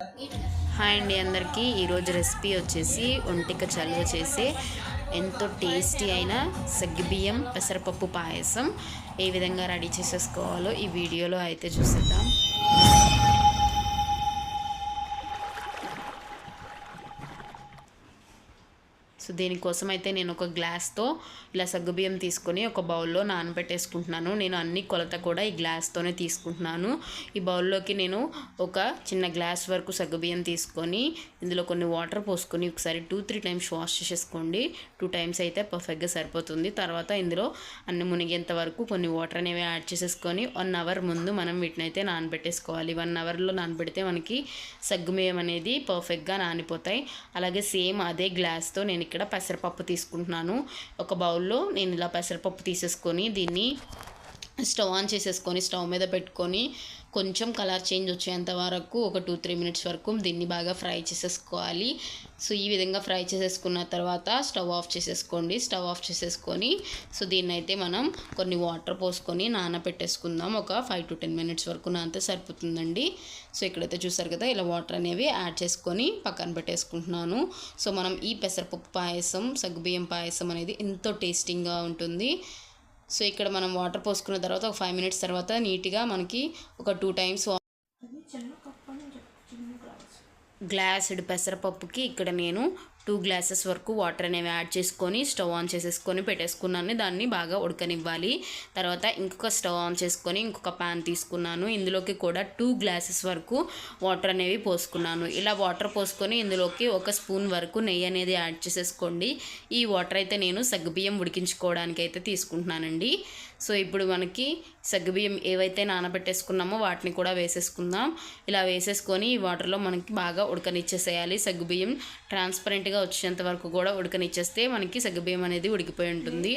Hi అండి అందరికీ. ఈరోజు రెసిపీ వచ్చేసి ఒంటిక చలువ చేసే ఎంతో టేస్టీ అయిన సగ్గిబియ్యం పెసరపప్పు పాయసం ఏ విధంగా రెడీ చేసేసుకోవాలో ఈ వీడియోలో అయితే చూసేద్దాం. సో దీనికోసం అయితే నేను ఒక గ్లాస్తో ఇలా సగ్గుబియ్యం తీసుకొని ఒక బౌల్లో నానబెట్టేసుకుంటున్నాను. నేను అన్ని కొలత కూడా ఈ గ్లాస్తోనే తీసుకుంటున్నాను. ఈ బౌల్లోకి నేను ఒక చిన్న గ్లాస్ వరకు సగ్గుబియ్యం తీసుకొని ఇందులో కొన్ని వాటర్ పోసుకొని ఒకసారి టూ త్రీ టైమ్స్ వాష్ చేసేసుకోండి. టూ టైమ్స్ అయితే పర్ఫెక్ట్గా సరిపోతుంది. తర్వాత ఇందులో అన్ని మునిగేంత వరకు కొన్ని వాటర్ అనేవి యాడ్ చేసేసుకొని వన్ అవర్ ముందు మనం వీటిని అయితే నానబెట్టేసుకోవాలి. వన్ అవర్లో నానబెడితే మనకి సగ్గుబియ్యం అనేది పర్ఫెక్ట్గా నానిపోతాయి. అలాగే సేమ్ అదే గ్లాస్తో నేను ఇక్కడ పెసరపప్పు తీసుకుంటున్నాను. ఒక బౌల్లో నేను ఇలా పెసరపప్పు తీసేసుకొని దీన్ని స్టవ్ ఆన్ చేసేసుకొని స్టవ్ మీద పెట్టుకొని కొంచెం కలర్ చేంజ్ వచ్చేంత వరకు ఒక టూ త్రీ మినిట్స్ వరకు దీన్ని బాగా ఫ్రై చేసేసుకోవాలి. సో ఈ విధంగా ఫ్రై చేసేసుకున్న తర్వాత స్టవ్ ఆఫ్ చేసేసుకోండి. స్టవ్ ఆఫ్ చేసేసుకొని సో దీన్ని అయితే మనం కొన్ని వాటర్ పోసుకొని నానబెట్టేసుకుందాం ఒక ఫైవ్ టు టెన్ మినిట్స్ వరకు నానితే సరిపోతుందండి. సో ఇక్కడైతే చూసారు కదా ఇలా వాటర్ అనేవి యాడ్ చేసుకొని పక్కన పెట్టేసుకుంటున్నాను. సో మనం ఈ పెసరపప్పు పాయసం సగ్గుబియ్యం పాయసం అనేది ఎంతో టేస్టింగ్గా ఉంటుంది. సో ఇక్కడ మనం వాటర్ పోసుకున్న తర్వాత ఒక ఫైవ్ మినిట్స్ తర్వాత నీట్గా మనకి ఒక టూ టైమ్స్ గ్లాసుడ్ పెసరపప్పుకి ఇక్కడ నేను టూ గ్లాసెస్ వరకు వాటర్ అనేవి యాడ్ చేసుకొని స్టవ్ ఆన్ చేసేసుకొని పెట్టేసుకున్నాను. దాన్ని బాగా ఉడకనివ్వాలి. తర్వాత ఇంకొక స్టవ్ ఆన్ చేసుకొని ఇంకొక ప్యాన్ తీసుకున్నాను. ఇందులోకి కూడా టూ గ్లాసెస్ వరకు వాటర్ అనేవి పోసుకున్నాను. ఇలా వాటర్ పోసుకొని ఇందులోకి ఒక స్పూన్ వరకు నెయ్యి అనేది యాడ్ చేసేసుకోండి. ఈ వాటర్ అయితే నేను సగ్గుబియ్యం ఉడికించుకోవడానికి అయితే తీసుకుంటున్నానండి. సో ఇప్పుడు మనకి సగ్గుబియ్యం ఏవైతే నానబెట్టేసుకున్నామో వాటిని కూడా వేసేసుకుందాం. ఇలా వేసేసుకొని ఈ వాటర్లో మనకి బాగా ఉడకనిచ్చేసేయాలి. సగ్గుబియ్యం ట్రాన్స్పరెంట్గా వచ్చేంత వరకు కూడా ఉడకనిచ్చేస్తే మనకి సగ్గుబియ్యం అనేది ఉడికిపోయి ఉంటుంది.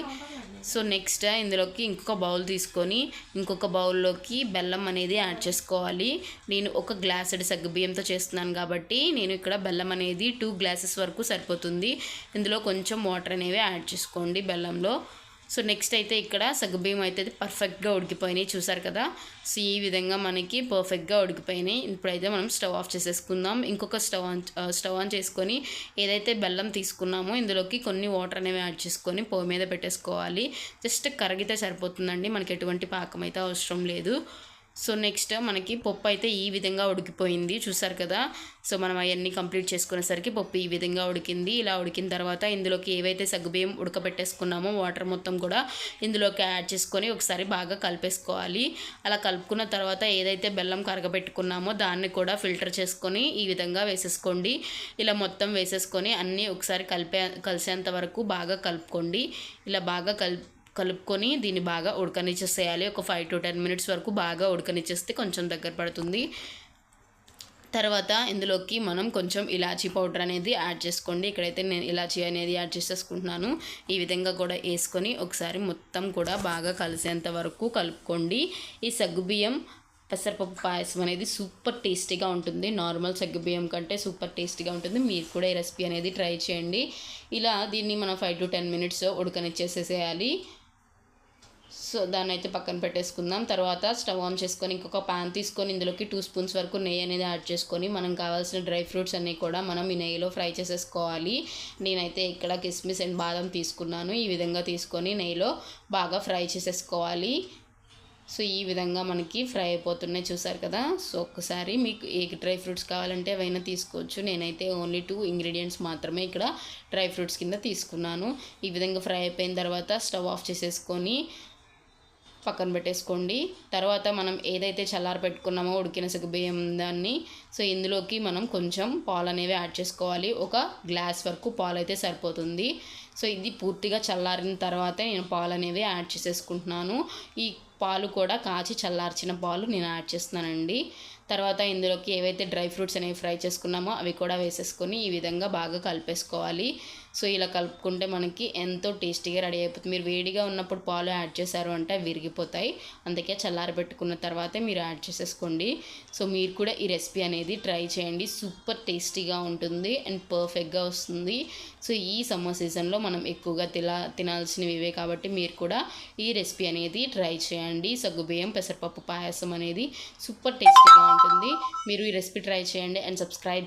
సో నెక్స్ట్ ఇందులోకి ఇంకొక బౌల్ తీసుకొని ఇంకొక బౌల్లోకి బెల్లం అనేది యాడ్ చేసుకోవాలి. నేను ఒక గ్లాస్ సగ్గుబియ్యంతో చేస్తున్నాను కాబట్టి నేను ఇక్కడ బెల్లం అనేది టూ గ్లాసెస్ వరకు సరిపోతుంది. ఇందులో కొంచెం వాటర్ అనేవి యాడ్ చేసుకోండి బెల్లంలో. సో నెక్స్ట్ అయితే ఇక్కడ సగ్గుబియ్యం అయితే పర్ఫెక్ట్గా ఉడికిపోయినాయి. చూసారు కదా? సో ఈ విధంగా మనకి పర్ఫెక్ట్గా ఉడికిపోయినాయి. ఇప్పుడైతే మనం స్టవ్ ఆఫ్ చేసేసుకుందాం. ఇంకొక స్టవ్ ఆన్ స్టవ్ ఆన్ చేసుకొని ఏదైతే బెల్లం తీసుకున్నామో ఇందులోకి కొన్ని వాటర్ అనేవి యాడ్ చేసుకొని పొయ్యి మీద పెట్టేసుకోవాలి. జస్ట్ కరిగితే సరిపోతుందండి. మనకి ఎటువంటి పాకం అయితే అవసరం లేదు. సో నెక్స్ట్ మనకి పప్పు అయితే ఈ విధంగా ఉడికిపోయింది. చూసారు కదా? సో మనం అవన్నీ కంప్లీట్ చేసుకునేసరికి పప్పు ఈ విధంగా ఉడికింది. ఇలా ఉడికిన తర్వాత ఇందులోకి ఏవైతే సగ్గుబియ్యం ఉడకబెట్టేసుకున్నామో వాటర్ మొత్తం కూడా ఇందులోకి యాడ్ చేసుకొని ఒకసారి బాగా కలిపేసుకోవాలి. అలా కలుపుకున్న తర్వాత ఏదైతే బెల్లం కరగబెట్టుకున్నామో దాన్ని కూడా ఫిల్టర్ చేసుకొని ఈ విధంగా వేసేసుకోండి. ఇలా మొత్తం వేసేసుకొని అన్నీ ఒకసారి కలిపే కలిసేంత వరకు బాగా కలుపుకోండి. ఇలా బాగా కలిపి కలుపుకొని దీన్ని బాగా ఉడకనిచ్చేసేయాలి. ఒక ఫైవ్ టు టెన్ మినిట్స్ వరకు బాగా ఉడకనిచ్చేస్తే కొంచెం దగ్గర పడుతుంది. తర్వాత ఇందులోకి మనం కొంచెం ఇలాచీ పౌడర్ అనేది యాడ్ చేసుకోండి. ఇక్కడైతే నేను ఇలాచీ అనేది యాడ్ చేసేసుకుంటున్నాను. ఈ విధంగా కూడా వేసుకొని ఒకసారి మొత్తం కూడా బాగా కలిసేంత వరకు కలుపుకోండి. ఈ సగ్గుబియ్యం పెసరపప్పు పాయసం అనేది సూపర్ టేస్టీగా ఉంటుంది. నార్మల్ సగ్గుబియ్యం కంటే సూపర్ టేస్టీగా ఉంటుంది. మీరు కూడా ఈ రెసిపీ అనేది ట్రై చేయండి. ఇలా దీన్ని మనం ఫైవ్ టు టెన్ మినిట్స్ ఉడకనిచ్చేసేసేయాలి. సో దాన్ని అయితే పక్కన పెట్టేసుకుందాం. తర్వాత స్టవ్ ఆన్ చేసుకొని ఇంకొక పాన్ తీసుకొని ఇందులోకి టూ స్పూన్స్ వరకు నెయ్యి అనేది యాడ్ చేసుకొని మనం కావాల్సిన డ్రై ఫ్రూట్స్ అన్నీ కూడా మనం ఈ నెయ్యిలో ఫ్రై చేసేసుకోవాలి. నేనైతే ఇక్కడ కిస్మిస్ అండ్ బాదం తీసుకున్నాను. ఈ విధంగా తీసుకొని నెయ్యిలో బాగా ఫ్రై చేసేసుకోవాలి. సో ఈ విధంగా మనకి ఫ్రై అయిపోతున్నాయి చూసారు కదా. సో ఒక్కసారి మీకు ఏ డ్రై ఫ్రూట్స్ కావాలంటే అవైనా తీసుకోవచ్చు. నేనైతే ఓన్లీ టూ ఇంగ్రీడియంట్స్ మాత్రమే ఇక్కడ డ్రై ఫ్రూట్స్ కింద తీసుకున్నాను. ఈ విధంగా ఫ్రై అయిపోయిన తర్వాత స్టవ్ ఆఫ్ చేసేసుకొని పక్కన పెట్టేసుకోండి. తర్వాత మనం ఏదైతే చల్లార పెట్టుకున్నామో ఉడికిన బియ్యం దాన్ని సో ఇందులోకి మనం కొంచెం పాలు అనేవి యాడ్ చేసుకోవాలి. ఒక గ్లాస్ వరకు పాలు అయితే సరిపోతుంది. సో ఇది పూర్తిగా చల్లారిన తర్వాతే నేను పాలు అనేవి యాడ్ చేసేసుకుంటున్నాను. ఈ పాలు కూడా కాచి చల్లార్చిన పాలు నేను యాడ్ చేస్తున్నానండి. తర్వాత ఇందులోకి ఏవైతే డ్రై ఫ్రూట్స్ అనేవి ఫ్రై చేసుకున్నామో అవి కూడా వేసేసుకొని ఈ విధంగా బాగా కలిపేసుకోవాలి. సో ఇలా కలుపుకుంటే మనకి ఎంతో టేస్టీగా రెడీ అయిపోతుంది. మీరు వేడిగా ఉన్నప్పుడు పాలు యాడ్ చేశారు అంటే అవి విరిగిపోతాయి. అందుకే చల్లారబెట్టుకున్న తర్వాతే మీరు యాడ్ చేసేసుకోండి. సో మీరు కూడా ఈ రెసిపీ అనేది ట్రై చేయండి. సూపర్ టేస్టీగా ఉంటుంది అండ్ పర్ఫెక్ట్గా వస్తుంది. సో ఈ సమ్మర్ సీజన్లో మనం ఎక్కువగా తిలా తినాల్సినవి ఇవే కాబట్టి మీరు కూడా ఈ రెసిపీ అనేది ట్రై చేయండి. సగ్గుబియ్యం పెసరపప్పు పాయసం అనేది సూపర్ టేస్టీగా ఉంటుంది. మీరు ఈ రెసిపీ ట్రై చేయండి అండ్ సబ్స్క్రైబ్